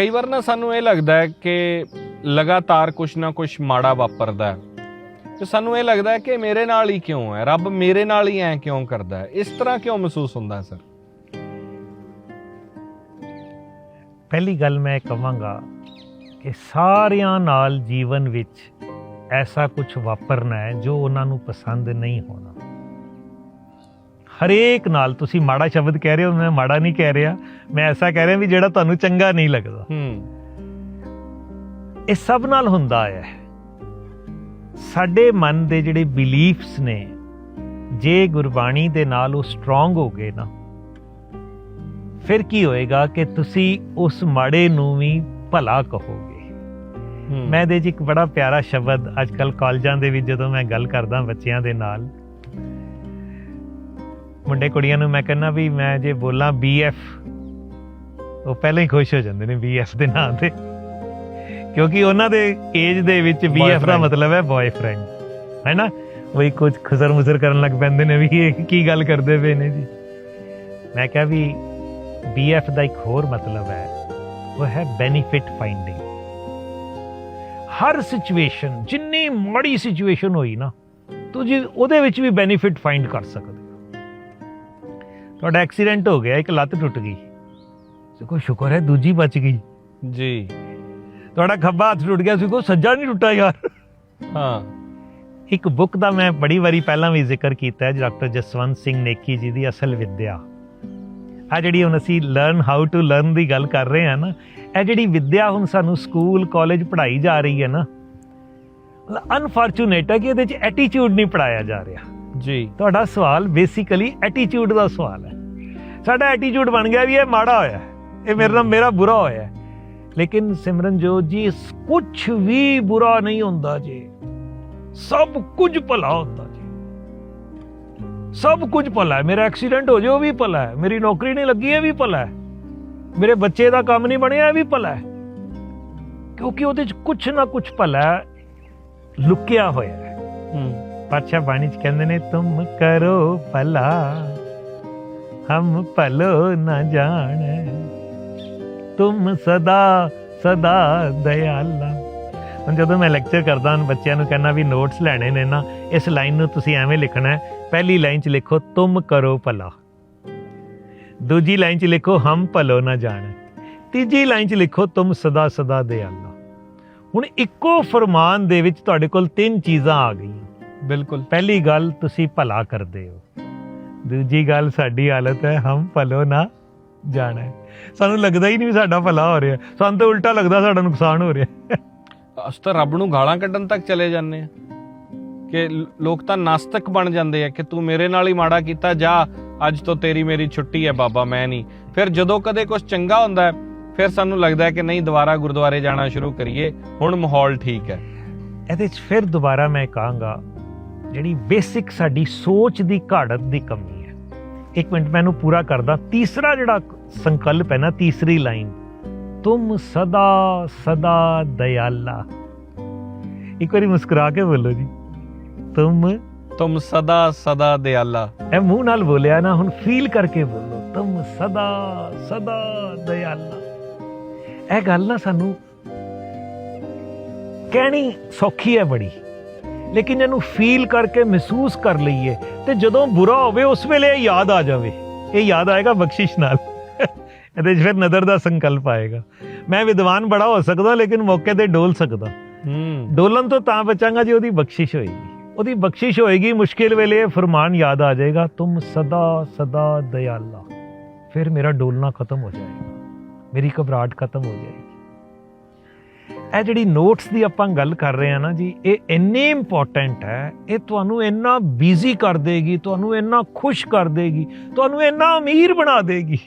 ਕਈ ਵਾਰ ਨਾ ਸਾਨੂੰ ਇਹ ਲੱਗਦਾ ਹੈ ਕਿ ਲਗਾਤਾਰ ਕੁਛ ਨਾ ਕੁਛ ਮਾੜਾ ਵਾਪਰਦਾ ਹੈ। ਤੇ ਸਾਨੂੰ ਇਹ ਲੱਗਦਾ ਹੈ ਕਿ ਮੇਰੇ ਨਾਲ ਹੀ ਕਿਉਂ ਹੈ? ਰੱਬ ਮੇਰੇ ਨਾਲ ਹੀ ਐ ਕਿਉਂ ਕਰਦਾ ਹੈ? ਇਸ ਤਰ੍ਹਾਂ ਕਿਉਂ ਮਹਿਸੂਸ ਹੁੰਦਾ ਹੈ, ਸਰ? ਪਹਿਲੀ ਗੱਲ ਮੈਂ ਕਹਾਂਗਾ ਕਿ ਸਾਰਿਆਂ ਨਾਲ ਜੀਵਨ ਵਿੱਚ ਐਸਾ ਕੁਝ ਵਾਪਰਨਾ ਹੈ ਜੋ ਉਹਨਾਂ ਨੂੰ ਪਸੰਦ ਨਹੀਂ ਹੋਣਾ। ਹਰੇਕ ਨਾਲ ਤੁਸੀਂ ਮਾੜਾ ਸ਼ਬਦ ਕਹਿ ਰਹੇ ਹੋ ਮੈਂ ਮਾੜਾ ਨਹੀਂ ਕਹਿ ਰਿਹਾ। ਮੈਂ ਐਸਾ ਕਹਿ ਰਿਹਾ ਵੀ ਜਿਹੜਾ ਤੁਹਾਨੂੰ ਚੰਗਾ ਨਹੀਂ ਲੱਗਦਾ। ਹੂੰ। ਇਹ ਸਭ ਨਾਲ ਹੁੰਦਾ ਹੈ। ਸਾਡੇ ਮਨ ਦੇ ਜਿਹੜੇ ਬਿਲੀਫਸ ਨੇ ਜੇ ਗੁਰਬਾਣੀ ਦੇ ਨਾਲ ਉਹ ਸਟਰੋਂਗ ਹੋ ਗਏ ਨਾ ਫਿਰ ਕੀ ਹੋਏਗਾ ਕਿ ਤੁਸੀਂ ਉਸ ਮਾੜੇ ਨੂੰ ਵੀ ਭਲਾ ਕਹੋਗੇ। ਮੈਂ ਇਹਦੇ 'ਚ ਇੱਕ ਬੜਾ ਪਿਆਰਾ ਸ਼ਬਦ ਅੱਜ ਕੱਲ ਕਾਲਜਾਂ ਦੇ ਵਿੱਚ ਜਦੋਂ ਮੈਂ ਗੱਲ ਕਰਦਾ ਬੱਚਿਆਂ ਦੇ ਨਾਲ ਮੁੰਡੇ ਕੁੜੀਆਂ ਨੂੰ ਮੈਂ ਕਹਿੰਦਾ ਵੀ ਮੈਂ ਜੇ ਬੋਲਾਂ ਬੀਐਫ ਉਹ ਪਹਿਲਾਂ ਹੀ ਖੁਸ਼ ਹੋ ਜਾਂਦੇ ਨੇ ਬੀਐਫ ਦੇ ਨਾਂ ਤੇ। ਕਿਉਂਕਿ ਉਹਨਾਂ ਦੇ ਏਜ ਦੇ ਵਿੱਚ ਬੀਐਫ ਦਾ. ਮਤਲਬ ਹੈ ਬॉयਫ੍ਰੈਂਡ ਹੈ ਨਾ ਉਹੀ ਕੁਝ ਖੁਸਰ ਮੁਸਰ ਕਰਨ ਲੱਗ ਪੈਂਦੇ ਨੇ ਵੀ ਇਹ ਕੀ ਗੱਲ ਕਰਦੇ ਪਏ ਨੇ ਜੀ। ਮੈਂ ਕਿਹਾ ਵੀ ਬੀਐਫ ਦਾ ਇੱਕ ਹੋਰ ਮਤਲਬ ਹੈ ਉਹ ਹੈ ਬੈਨੀਫਿਟ ਫਾਈਂਡਿੰਗ ਹਰ ਸਿਚੁਏਸ਼ਨ ਜਿੰਨੀ ਮਾੜੀ ਸਿਚੁਏਸ਼ਨ ਹੋਈ ਨਾ ਤੁਸੀਂ ਉਹਦੇ ਵਿੱਚ ਵੀ ਬੈਨੀਫਿਟ ਫਾਈਂਡ ਕਰ ਸਕਦੇ। ਤੁਹਾਡਾ ਐਕਸੀਡੈਂਟ ਹੋ ਗਿਆ ਇੱਕ ਲੱਤ ਟੁੱਟ ਗਈ। ਦੇਖੋ ਸ਼ੁਕਰ ਹੈ ਦੂਜੀ ਬਚ ਗਈ। ਜੀ। ਤੁਹਾਡਾ ਖੱਬਾ ਹੱਥ ਟੁੱਟ ਗਿਆ ਸੀ ਕੋ ਸੱਜਾ ਨਹੀਂ ਟੁੱਟਾ ਯਾਰ। ਹਾਂ। ਇੱਕ ਬੁੱਕ ਦਾ ਮੈਂ ਬੜੀ ਵਾਰੀ ਪਹਿਲਾਂ ਵੀ ਜ਼ਿਕਰ ਕੀਤਾ ਹੈ ਡਾਕਟਰ ਜਸਵੰਤ ਸਿੰਘ ਨੇਕੀ ਜੀ ਦੀ ਅਸਲ ਵਿਦਿਆ। ਆ ਜਿਹੜੀ ਹੁਣ ਅਸੀਂ ਲਰਨ ਹਾਊ ਟੂ ਲਰਨ ਦੀ ਗੱਲ ਕਰ ਰਹੇ ਹਾਂ ਨਾ ਇਹ ਜਿਹੜੀ ਵਿਦਿਆ ਹੁਣ ਸਾਨੂੰ ਸਕੂਲ ਕਾਲਜ ਪੜ੍ਹਾਈ ਜਾ ਰਹੀ ਹੈ ਨਾ ਅਨਫੋਰਚੂਨੇਟ ਹੈ ਕਿ ਇਹਦੇ 'ਚ ਐਟੀਟਿਊਡ ਨਹੀਂ ਪੜਾਇਆ ਜਾ ਰਿਹਾ। ਜੀ। ਤੁਹਾਡਾ ਸਵਾਲ ਬੇਸਿਕਲੀ ਐਟੀਟਿਊਡ ਦਾ ਸਵਾਲ ਹੈ। ਸਾਡਾ ਐਟੀਟਿਊਡ ਬਣ ਗਿਆ ਵੀ ਇਹ ਮਾੜਾ ਹੋਇਆ ਇਹ ਮੇਰੇ ਨਾਲ ਮੇਰਾ ਬੁਰਾ ਹੋਇਆ ਲੇਕਿਨ ਸਿਮਰਨਜੋਤ ਜੀ ਕੁਝ ਵੀ ਬੁਰਾ ਨਹੀਂ ਹੁੰਦਾ ਜੀ। ਸਭ ਕੁਝ ਭਲਾ ਹੁੰਦਾ ਜੀ। ਸਭ ਕੁਝ ਭਲਾ ਹੈ। ਮੇਰਾ ਐਕਸੀਡੈਂਟ ਹੋ ਜਾਓ ਵੀ ਭਲਾ ਹੈ। ਮੇਰੀ ਨੌਕਰੀ ਨਹੀਂ ਲੱਗੀ, ਇਹ ਵੀ ਭਲਾ ਹੈ। ਮੇਰੇ ਬੱਚੇ ਦਾ ਕੰਮ ਨਹੀਂ ਬਣਿਆ, ਇਹ ਵੀ ਭਲਾ ਹੈ। ਕਿਉਂਕਿ ਉਹਦੇ 'ਚ ਕੁਝ ਨਾ ਕੁਝ ਭਲਾ ਲੁਕਿਆ ਹੋਇਆ ਹੈ। ਹੂੰ। ਪਾਤਸ਼ਾਹ ਬਾਣੀ ਚ ਕਹਿੰਦੇ ਨੇ, ਤੁਮ ਕਰੋ ਭਲਾ, ਹਮ ਭਲੋ ਨਾ ਜਾਣੈ। ਤੁਮ ਸਦਾ ਸਦਾ ਦਇਆਲਾ। ਹੁਣ ਜਦੋਂ ਮੈਂ ਲੈਕਚਰ ਕਰਦਾ ਹਾਂ, ਬੱਚਿਆਂ ਨੂੰ ਕਹਿੰਦਾ ਵੀ ਨੋਟਸ ਲੈਣੇ ਨੇ ਨਾ, ਇਸ ਲਾਈਨ ਨੂੰ ਤੁਸੀਂ ਐਵੇਂ ਲਿਖਣਾ ਹੈ, ਪਹਿਲੀ ਲਾਈਨ 'ਚ ਲਿਖੋ, ਤੁਮ ਕਰੋ ਭਲਾ। ਦੂਜੀ ਲਾਈਨ 'ਚ ਲਿਖੋ, ਹਮ ਭਲੋ ਨਾ ਜਾਣੈ। ਤੀਜੀ ਲਾਈਨ 'ਚ ਲਿਖੋ, ਤੁਮ ਸਦਾ ਸਦਾ ਦਇਆਲਾ। ਹੁਣ ਇੱਕੋ ਫਰਮਾਨ ਦੇ ਵਿੱਚ ਤੁਹਾਡੇ ਕੋਲ ਤਿੰਨ ਚੀਜ਼ਾਂ ਆ ਗਈਆਂ। ਬਿਲਕੁਲ। ਪਹਿਲੀ ਗੱਲ ਤੁਸੀਂ ਭਲਾ ਕਰਦੇ ਹੋ। ਦੂਜੀ ਗੱਲ ਸਾਡੀ ਹਾਲਤ ਹੈ ਹਮ ਭਲੋ ਨਾ ਜਾਣਾ। ਸਾਨੂੰ ਲੱਗਦਾ ਹੀ ਨਹੀਂ ਸਾਡਾ ਭਲਾ ਹੋ ਰਿਹਾ। ਸਾਨੂੰ ਤਾਂ ਉਲਟਾ ਲੱਗਦਾ ਸਾਡਾ ਨੁਕਸਾਨ ਹੋ ਰਿਹਾ। ਅਸੀਂ ਤਾਂ ਰੱਬ ਨੂੰ ਗਾਲਾਂ ਕੱਢਣ ਤੱਕ ਚਲੇ ਜਾਂਦੇ ਆ ਕਿ ਲੋਕ ਤਾਂ ਨਾਸਤਕ ਬਣ ਜਾਂਦੇ ਆ ਕਿ ਤੂੰ ਮੇਰੇ ਨਾਲ ਹੀ ਮਾੜਾ ਕੀਤਾ ਜਾ ਅੱਜ ਤੋਂ ਤੇਰੀ ਮੇਰੀ ਛੁੱਟੀ ਹੈ ਬਾਬਾ ਮੈਂ ਨਹੀਂ। ਫਿਰ ਜਦੋਂ ਕਦੇ ਕੁਝ ਚੰਗਾ ਹੁੰਦਾ ਫਿਰ ਸਾਨੂੰ ਲੱਗਦਾ ਕਿ ਨਹੀਂ ਦੁਬਾਰਾ ਗੁਰਦੁਆਰੇ ਜਾਣਾ ਸ਼ੁਰੂ ਕਰੀਏ। ਹੁਣ ਮਾਹੌਲ ਠੀਕ ਹੈ। ਇਹਦੇ 'ਚ ਫਿਰ ਦੁਬਾਰਾ ਮੈਂ ਕਹਾਂਗਾ ਜਿਹੜੀ ਬੇਸਿਕ ਸਾਡੀ ਸੋਚ ਦੀ ਘਾੜਤ ਦੀ ਕਮੀ ਹੈ। ਇੱਕ ਮਿੰਟ ਮੈਨੂੰ ਪੂਰਾ ਕਰਦਾ। ਤੀਸਰਾ ਜਿਹੜਾ ਸੰਕਲਪ ਹੈ ਨਾ ਤੀਸਰੀ ਲਾਈਨ ਤੁਮ ਸਦਾ ਸਦਾ ਦਇਆਲਾ। ਇੱਕ ਵਾਰੀ ਮੁਸਕਰਾ ਕੇ ਬੋਲੋ ਜੀ। ਤੁਮ ਤੁਮ ਸਦਾ ਸਦਾ ਦਿਆਲਾ ਇਹ ਮੂੰਹ ਨਾਲ ਬੋਲਿਆ ਨਾ ਹੁਣ ਫੀਲ ਕਰਕੇ ਬੋਲੋ। ਤੁਮ ਸਦਾ ਸਦਾ ਦਇਆਲਾ। ਇਹ ਗੱਲ ਨਾ ਸਾਨੂੰ ਕਹਿਣੀ ਸੌਖੀ ਹੈ ਬੜੀ। ਲੇਕਿਨ ਇਹਨੂੰ ਫੀਲ ਕਰਕੇ ਮਹਿਸੂਸ ਕਰ ਲਈਏ ਤੇ ਜਦੋਂ ਬੁਰਾ ਹੋਵੇ ਉਸ ਵੇਲੇ ਯਾਦ ਆ ਜਾਵੇ। ਇਹ ਯਾਦ ਆਏਗਾ ਬਖਸ਼ਿਸ਼ ਨਾਲ। ਇਹਦੇ ਫਿਰ ਨਜ਼ਰ ਦਾ ਸੰਕਲਪ ਆਏਗਾ। ਮੈਂ ਵਿਦਵਾਨ ਬੜਾ ਹੋ ਸਕਦਾ ਲੇਕਿਨ ਮੌਕੇ ਤੇ ਡੋਲ ਸਕਦਾ। ਹੂੰ। ਡੋਲਣ ਤੋਂ ਤਾਂ ਬਚਾਂਗਾ ਜੇ ਉਹਦੀ ਬਖਸ਼ਿਸ਼ ਹੋਏਗੀ। ਉਹਦੀ ਬਖਸ਼ਿਸ਼ ਹੋਏਗੀ ਮੁਸ਼ਕਿਲ ਵੇਲੇ ਇਹ ਫਰਮਾਨ ਯਾਦ ਆ ਜਾਏਗਾ ਤੁਮ ਸਦਾ ਸਦਾ ਦਇਆਲਾ। ਫਿਰ ਮੇਰਾ ਡੋਲਣਾ ਖਤਮ ਹੋ ਜਾਏਗਾ। ਮੇਰੀ ਘਬਰਾਹਟ ਖਤਮ ਹੋ ਜਾਏਗੀ। ਇਹ ਜਿਹੜੀ ਨੋਟਸ ਦੀ ਆਪਾਂ ਗੱਲ ਕਰ ਰਹੇ ਹਾਂ ਨਾ ਜੀ, ਇਹ ਇੰਨੀ ਇੰਪੋਰਟੈਂਟ ਹੈ, ਇਹ ਤੁਹਾਨੂੰ ਇੰਨਾ ਬਿਜ਼ੀ ਕਰ ਦੇਗੀ, ਤੁਹਾਨੂੰ ਇੰਨਾ ਖੁਸ਼ ਕਰ ਦੇਗੀ, ਤੁਹਾਨੂੰ ਇੰਨਾ ਅਮੀਰ ਬਣਾ ਦੇਗੀ।